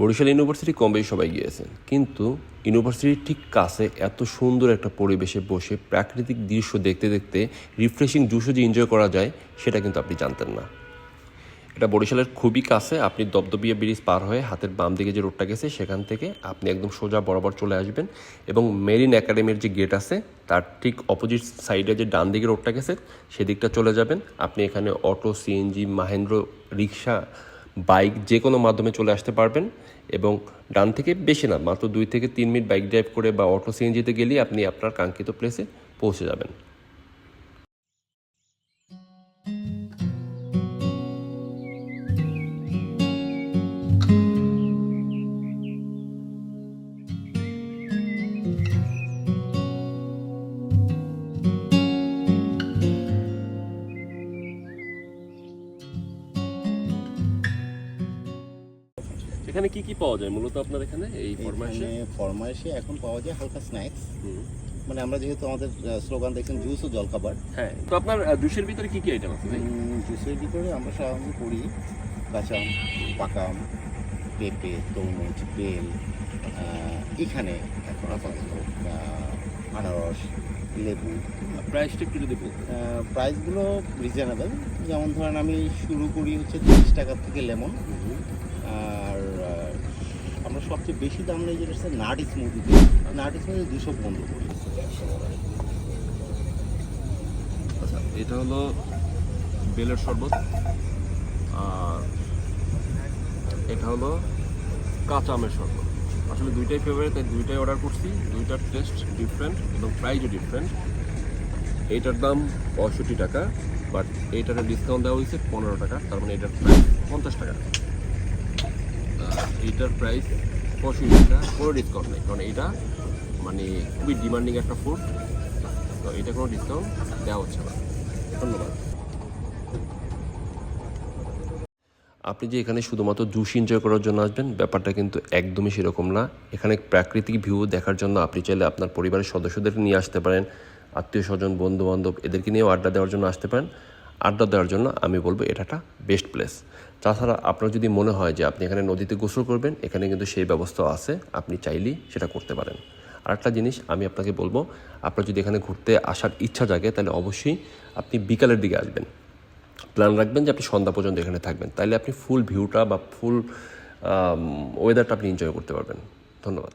Barishal university কম বেশি সবাই গিয়েছেন কিন্তু ইউনিভার্সিটির ঠিক কাছে এত সুন্দর একটা পরিবেশে বসে প্রাকৃতিক দৃশ্য দেখতে দেখতে রিফ্রেশিং জুসও যে এনজয় করা যায়, সেটা কিন্তু আপনি জানতেন না। এটা বরিশালের খুবই কাছে, আপনি দবদবিয়া ব্রিজ পার হয়ে হাতের বাম দিকে যে রোডটা গেছে, সেখান থেকে আপনি একদম সোজা বরাবর চলে আসবেন এবং মেরিন একাডেমির যে গেট আছে, তার ঠিক অপোজিট সাইডে যে ডান দিকে রোডটা গেছে, সেদিকটা চলে যাবেন। আপনি এখানে অটো সিএনজি মাহেন্দ্র রিক্সা বাইক যে কোনো মাধ্যমে চলে আসতে পারবেন এবং ডান থেকে বেশি না, মাত্র দুই থেকে তিন মিনিট বাইক ড্রাইভ করে বা অটো সিএনজিতে গেলেই আপনি আপনার কাঙ্ক্ষিত প্লেসে পৌঁছে যাবেন। এখানে কি কি পাওয়া যায় মূলত আপনার এখানে? এই এখানে ফরমাইশে এখন পাওয়া যায় হালকা স্ন্যাক্স। মানে আমরা যেহেতু আমাদের স্লোগান দেখছেন জুস ও জলখাবার। হ্যাঁ। তো আপনার জুসের ভিতরে কি কি আইটেম আছে জুসের ভিতরে আমরা সাধারণত করি কাঁচা আম পাকা আম পেঁপে তরমুজ বেল এখানে এখন আপাতত আনারস লেবু। প্রাইসটা একটু যদি প্রাইসগুলো রিজনেবল যেমন ধরেন আমি শুরু করি হচ্ছে তিরিশ টাকা থেকে লেমন। আর আমরা সবচেয়ে বেশি দাম নেই যেটা হচ্ছে নাট স্মুদিতে নাট স্মুদি দুশো পনেরো আচ্ছা এটা হলো বেলের শরবত, আর এটা হলো কাঁচা আমের শরবত। আসলে দুইটাই ফেভারিট তাই দুইটাই অর্ডার করছি। দুইটার টেস্ট ডিফারেন্ট এবং প্রাইসও ডিফারেন্ট এইটার দাম পঁয়ষট্টি টাকা বাট এইটার ডিসকাউন্ট দেওয়া হয়েছে পনেরো টাকা, তার মানে এটার প্রাইস পঞ্চাশ টাকা। আর এইটার প্রাইস পঁয়ষট্টি টাকা কোনো ডিসকাউন্ট নেই। কারণ এটা মানে খুবই ডিমান্ডিং একটা ফুড তো এটা কোনো ডিসকাউন্ট দেওয়া হচ্ছে না। ধন্যবাদ। আপনি যে এখানে শুধুমাত্র জুস এনজয় করার জন্য আসবেন, ব্যাপারটা কিন্তু একদমই সেরকম না। এখানে প্রাকৃতিক ভিউ দেখার জন্য আপনি চাইলে আপনার পরিবারের সদস্যদের নিয়ে আসতে পারেন, আত্মীয় স্বজন বন্ধু বান্ধব এদেরকে নিয়েও আড্ডা দেওয়ার জন্য আসতে পারেন। আড্ডা দেওয়ার জন্য আমি বলব এটা একটা বেস্ট প্লেস তাছাড়া আপনার যদি মনে হয় যে আপনি এখানে নদীতে গোসল করবেন, এখানে কিন্তু সেই ব্যবস্থাও আছে, আপনি চাইলেই সেটা করতে পারেন। আরেকটা জিনিস আমি আপনাকে বলব, আপনার যদি এখানে ঘুরতে আসার ইচ্ছা জাগে, তাহলে অবশ্যই আপনি বিকালের দিকে আসবেন। প্ল্যান রাখবেন যে আপনি সন্ধ্যা পর্যন্ত এখানে থাকবেন। তাইলে আপনি ফুল ভিউটা বা ফুল ওয়েদারটা আপনি এনজয় করতে পারবেন। ধন্যবাদ।